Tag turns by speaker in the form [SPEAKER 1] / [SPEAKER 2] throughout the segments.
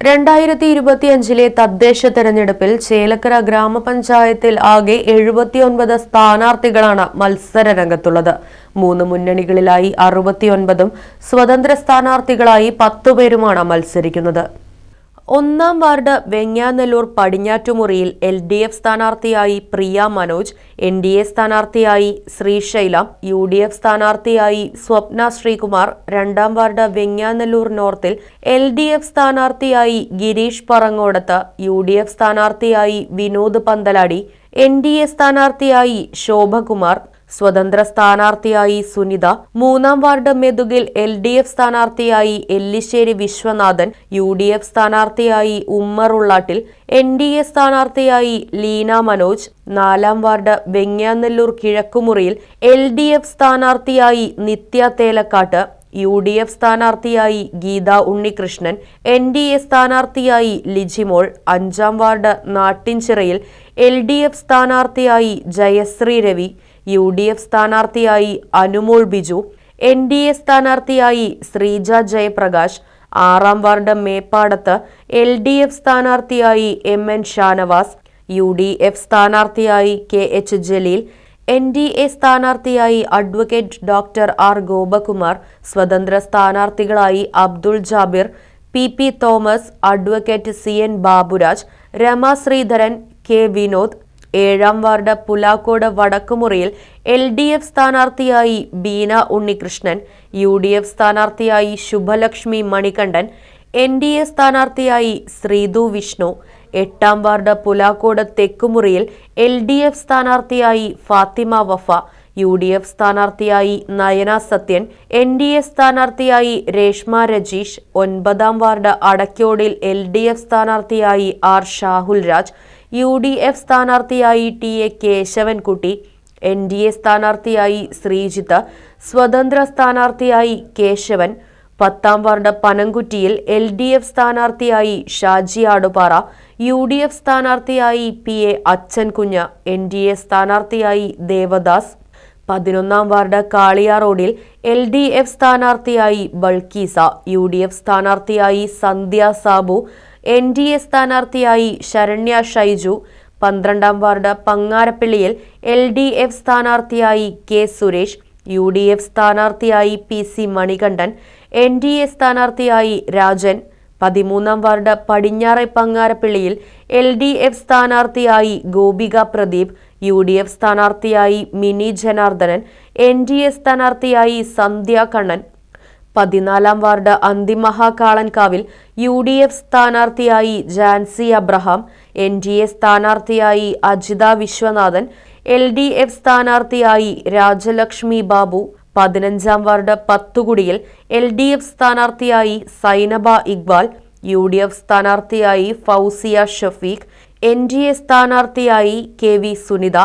[SPEAKER 1] രണ്ടായിരത്തി ഇരുപത്തിയഞ്ചിലെ തദ്ദേശ തെരഞ്ഞെടുപ്പിൽ ചേലക്കര ഗ്രാമപഞ്ചായത്തിൽ ആകെ എഴുപത്തിയൊൻപത് സ്ഥാനാർത്ഥികളാണ് മത്സര രംഗത്തുള്ളത് മൂന്ന് മുന്നണികളിലായി അറുപത്തിയൊൻപതും സ്വതന്ത്ര സ്ഥാനാർത്ഥികളായി പത്തുപേരുമാണ് മത്സരിക്കുന്നത്. ഒന്നാം വാർഡ് വെങ്ങാനല്ലൂർ പടിഞ്ഞാറ്റുമുറിയിൽ എൽ ഡി എഫ് സ്ഥാനാർത്ഥിയായി Priya Manoj N D A സ്ഥാനാർത്ഥിയായി ശ്രീശൈല യു ഡി എഫ് സ്ഥാനാർത്ഥിയായി സ്വപ്ന ശ്രീകുമാർ രണ്ടാം വാർഡ് വെങ്ങാനല്ലൂർ നോർത്തിൽ എൽ ഡി എഫ് സ്ഥാനാർത്ഥിയായി Girish Parangodath U D F സ്ഥാനാർത്ഥിയായി Vinod Panthaladi N D A സ്ഥാനാർത്ഥിയായി ശോഭകുമാർ സ്വതന്ത്ര സ്ഥാനാർത്ഥിയായി സുനിത മൂന്നാം വാർഡ് മെതുകിൽ എൽ ഡി എഫ് സ്ഥാനാർത്ഥിയായി Ellissery Viswanathan U D F സ്ഥാനാർത്ഥിയായി Ummer Ullattil N D A സ്ഥാനാർത്ഥിയായി ലീന മനോജ് നാലാം വാർഡ് വെങ്ങാനെല്ലൂർ കിഴക്കുമുറിയിൽ എൽ ഡി എഫ് സ്ഥാനാർത്ഥിയായി Nithya Thelakkat U D F സ്ഥാനാർത്ഥിയായി Geetha Unnikrishnan N D A സ്ഥാനാർത്ഥിയായി ലിജിമോൾ അഞ്ചാം വാർഡ് നാട്ടിൻചിറയിൽ എൽ ഡി എഫ് സ്ഥാനാർത്ഥിയായി Jayasree Ravi U D F സ്ഥാനാർത്ഥിയായി Anumol Biju N D A സ്ഥാനാർത്ഥിയായി ശ്രീജ ജയപ്രകാശ് ആറാം വാർഡ് മേപ്പാടത്ത് എൽ ഡി എഫ് സ്ഥാനാർത്ഥിയായി M N Shanavas U D F സ്ഥാനാർത്ഥിയായി K H Jaleel N D A സ്ഥാനാർത്ഥിയായി അഡ്വക്കേറ്റ് ഡോക്ടർ ആർ ഗോപകുമാർ സ്വതന്ത്ര സ്ഥാനാർത്ഥികളായി Abdul Jabir P P Thomas advocate C N Baburaj Rama Sreedharan K Vinod ഏഴാം ward Pulakode വടക്കുമുറിയിൽ L D F സ്ഥാനാർത്ഥിയായി Beena Unnikrishnan U D F സ്ഥാനാർത്ഥിയായി Shubhalakshmi Manikandan N D A സ്ഥാനാർത്ഥിയായി ശ്രീതു വിഷ്ണു എട്ടാം ward Pulakode തെക്കുമുറിയിൽ L D F സ്ഥാനാർത്ഥിയായി Fathima Wafa U D F സ്ഥാനാർത്ഥിയായി Nayana Sathyan N D A സ്ഥാനാർത്ഥിയായി രേഷ്മ രജീഷ് ഒൻപതാം വാർഡ് അടക്കോടിൽ എൽ ഡി എഫ് സ്ഥാനാർത്ഥിയായി R Shahul Raj U D F സ്ഥാനാർത്ഥിയായി T A Keshavankutty N D A സ്ഥാനാർത്ഥിയായി ശ്രീജിത്ത് സ്വതന്ത്ര സ്ഥാനാർത്ഥിയായി കേശവൻ പത്താം വാർഡ് പനങ്കുറ്റിയിൽ എൽ ഡി എഫ് സ്ഥാനാർത്ഥിയായി Shaji Adupara U D F സ്ഥാനാർത്ഥിയായി P A Achankunju N D A സ്ഥാനാർത്ഥിയായി ദേവദാസ് പതിനൊന്നാം വാർഡ് കാളിയ റോഡിൽ എൽ ഡി എഫ് സ്ഥാനാർത്ഥിയായി ബൾക്കീസ യു ഡി എഫ് സ്ഥാനാർത്ഥിയായി Sandhya Sabu N D A സ്ഥാനാർത്ഥിയായി ശരണ്യ ഷൈജു. പന്ത്രണ്ടാം വാർഡ് പങ്ങാരപ്പള്ളിയിൽ എൽ ഡി എഫ് സ്ഥാനാർത്ഥിയായി K Suresh U D F സ്ഥാനാർത്ഥിയായി P C Manikandan N D A സ്ഥാനാർത്ഥിയായി രാജൻ. പതിമൂന്നാം വാർഡ് പടിഞ്ഞാറെ പങ്ങാരപ്പള്ളിയിൽ എൽ ഡി എഫ് സ്ഥാനാർത്ഥിയായി Gopika Pradeep U D F സ്ഥാനാർത്ഥിയായി Mini Janardhanan N D A സ്ഥാനാർത്ഥിയായി സന്ധ്യ കണ്ണൻ പതിനാലാം വാർഡ് അന്തിമഹാകാളൻകാവിൽ യു ഡി എഫ് സ്ഥാനാർത്ഥിയായി Jancy Abraham N D A സ്ഥാനാർത്ഥിയായി Ajitha Viswanathan L D F സ്ഥാനാർത്ഥിയായി രാജലക്ഷ്മി ബാബു പതിനഞ്ചാം വാർഡ് പത്തുകുടിയിൽ എൽ ഡി എഫ് സ്ഥാനാർത്ഥിയായി Sainaba Iqbal U D F സ്ഥാനാർത്ഥിയായി Fousiya Shafeeq N D A സ്ഥാനാർത്ഥിയായി കെ വി സുനിത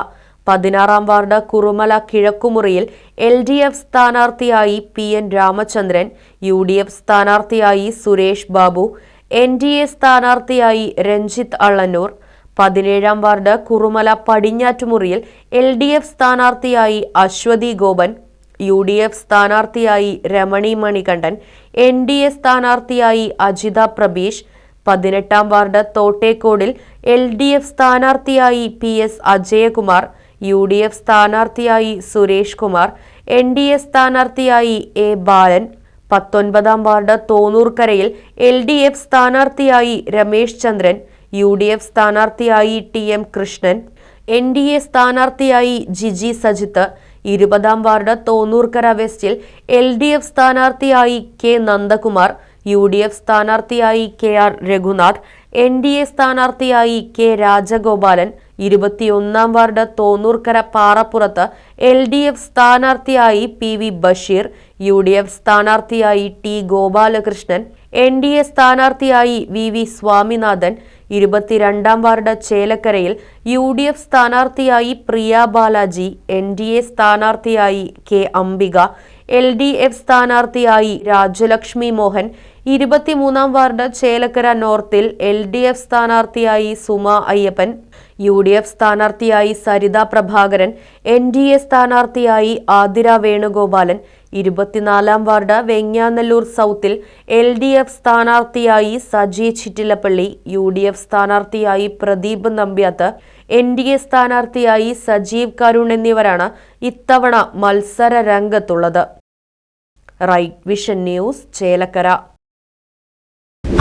[SPEAKER 1] പതിനാറാം വാർഡ് കുറുമല കിഴക്കുമുറിയിൽ എൽ ഡി എഫ് സ്ഥാനാർത്ഥിയായി P N Ramachandran U D F സ്ഥാനാർത്ഥിയായി Suresh Babu N D A സ്ഥാനാർത്ഥിയായി രഞ്ജിത്ത് അള്ളന്നൂർ പതിനേഴാം വാർഡ് കുറുമല പടിഞ്ഞാറ്റുമുറിയിൽ എൽ ഡി എഫ് സ്ഥാനാർത്ഥിയായി Aswathy Gopan U D F സ്ഥാനാർത്ഥിയായി Ramani Manikandan N D A സ്ഥാനാർത്ഥിയായി അജിത പ്രബീഷ് പതിനെട്ടാം വാർഡ് തോട്ടേക്കോടിൽ എൽ ഡി എഫ് സ്ഥാനാർത്ഥിയായി P S Ajayakumar U D F സ്ഥാനാർത്ഥിയായി Suresh Kumar N D A സ്ഥാനാർത്ഥിയായി എ ബാലൻ പത്തൊൻപതാം വാർഡ് തോന്നൂർക്കരയിൽ എൽ ഡി എഫ് സ്ഥാനാർത്ഥിയായി Ramesh Chandran U D F സ്ഥാനാർത്ഥിയായി T M Krishnan N D A സ്ഥാനാർത്ഥിയായി ജിജി സജിത്ത് ഇരുപതാം വാർഡ് തോന്നൂർക്കര വെസ്റ്റിൽ എൽ ഡി എഫ് സ്ഥാനാർത്ഥിയായി K Nandakumar U D F സ്ഥാനാർത്ഥിയായി K R Raghunath N D A സ്ഥാനാർത്ഥിയായി കെ രാജഗോപാലൻ ഇരുപത്തിയൊന്നാം വാർഡ് തോന്നൂർക്കര പാറപ്പുറത്ത് എൽ ഡി എഫ് സ്ഥാനാർത്ഥിയായി P V Basheer U D F സ്ഥാനാർത്ഥിയായി T Gopalakrishnan N D A സ്ഥാനാർത്ഥിയായി V V Swaminathan ഇരുപത്തിരണ്ടാം ward ചേലക്കരയിൽ യു ഡി എഫ് സ്ഥാനാർത്ഥിയായി Priya Balaji N D A സ്ഥാനാർത്ഥിയായി K Ambika L D F സ്ഥാനാർത്ഥിയായി രാജലക്ഷ്മി മോഹൻ ഇരുപത്തിമൂന്നാം വാർഡ് ചേലക്കര നോർത്തിൽ എൽ ഡി എഫ് സ്ഥാനാർത്ഥിയായി Suma Ayyappan U D F സ്ഥാനാർത്ഥിയായി Saritha Prabhakaran N D A സ്ഥാനാർത്ഥിയായി ആതിര വേണുഗോപാലൻ ഇരുപത്തിനാലാം വാർഡ് വെങ്ങാനല്ലൂർ സൗത്തിൽ എൽ ഡി എഫ് സ്ഥാനാർത്ഥിയായി Saji Chittilappilly U D F സ്ഥാനാർത്ഥിയായി Pradeep Nambiath N D A സ്ഥാനാർത്ഥിയായി സജീവ് കരുൺ എന്നിവരാണ് ഇത്തവണ മത്സര രംഗത്തുള്ളത്. Right vision news Chelakkara.